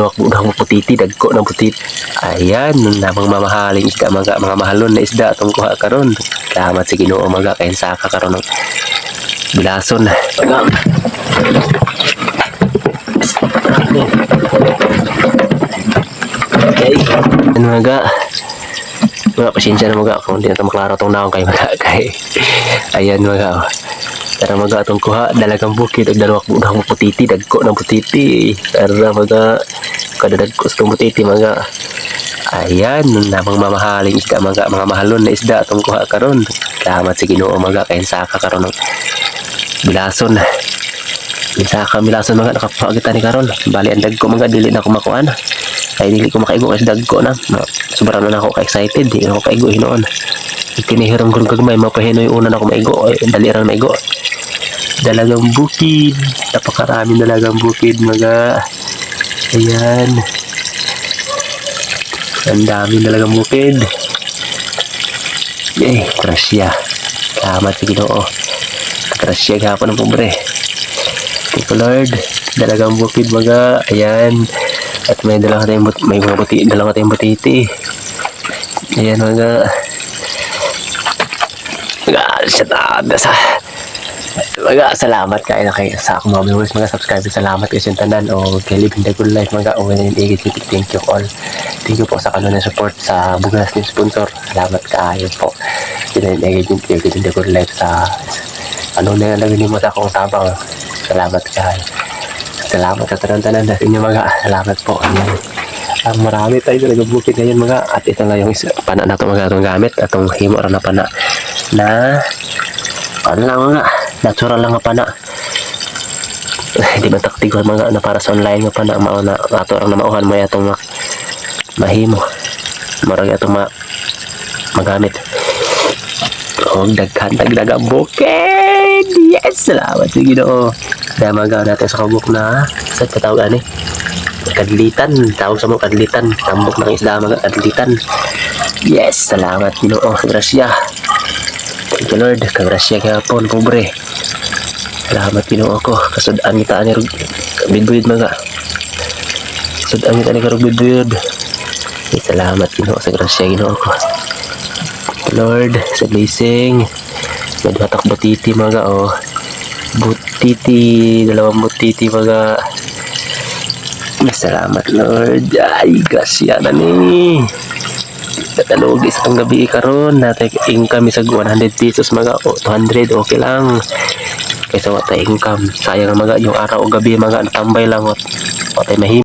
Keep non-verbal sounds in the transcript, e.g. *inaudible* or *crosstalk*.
Wakbo ng putiti, dagko ng putit. Ayan, namang mamahaling isda, mga, mga mahalon na isda atong kuha karon. Salamat sa Ginoo mga kain saka karon ng bilason. Okay. Ano mga mga pasensya na mga kung hindi na ito maklaro itong naong kay mga kay ayan mga oh. Tara mga atong kuha. Dalagang bukid ug dalawak budang putiti. Dagko ng putiti. Tara mga kada dagko sa putiti mga ayan namang mamahaling isda mga mga mahalon na isda atong kuha karon. Salamat sa Ginoo mga kay saka karon ng bilason. Saka bilason mga nakakuha kita ni karon. Bali ang dagko mga dili na ko makuan ay dili ko makaigo kasi dagko na. Sobrang na ako ka-excited. Di ako kaigo hinoon kinihiram ko kagmay. Mapahinoy una na ako maigo. Ay dali ra maigo dalagang bukid. Napakarami dalagang bukid mga ayan. Ang dami dalagang bukid. Eh grasya salamat sa ginoo grasya gapon ng pobre. Thank you Lord. Dalagang bukid mga ayan. At may dala ka tayong may mga buti dala ka tayong butiti. Ayan mga mga salamat sa mga salamat kayo na kayo sa akong mga viewers mga subscribers salamat kayo sa tanan o kay Living the Good Life mga o ngayon igit thank you all thank you po sa kanunang support sa bugas ni sponsor salamat kayo po yun igit yung Living the Good Life sa ano na yung naging mo sa akong tabang salamat kayo salamat sa tanan-tanan sa inyo mga salamat po Ayan. Ah, marami tayo talaga bukid ngayon mga at ito nga yung pana na ito mga itong gamit atong himo na pana na ano lang mga natural lang nga pana *sighs* hindi ba taktigon mga na para sa online nga pana mao na ato ang namauhan mo atong ma- mahimo. Marag atong ma magamit. O daghan dagdag ang bukid! Yes salamat. Sa ginoo. Dahil magawa natin sa kabuk na sa katawag ani? Kadlitan. Tawag sa mga kadlitan. Tambok ng isda mga kadlitan. Yes salamat ginoo. Grasya thank you lord. Kagrasya kapon pobre salamat ginoo ko kita ani rug bidbid mga. Kasudan kita ni karug bidbid yes, salamat ginoo. Sa grasya ginoo ko lord sa blessing. May hatak butiti mga oh. Butiti dalawang butiti mga. Salamat Lord. Ay, grasya na ni. Katalog isa tong gabi karon. Natay income sa 100 pesos mga o 200 okay lang. Kaysa wata income. Sayang mga yung araw o gabi mga tambay lang wat. Watay mahim.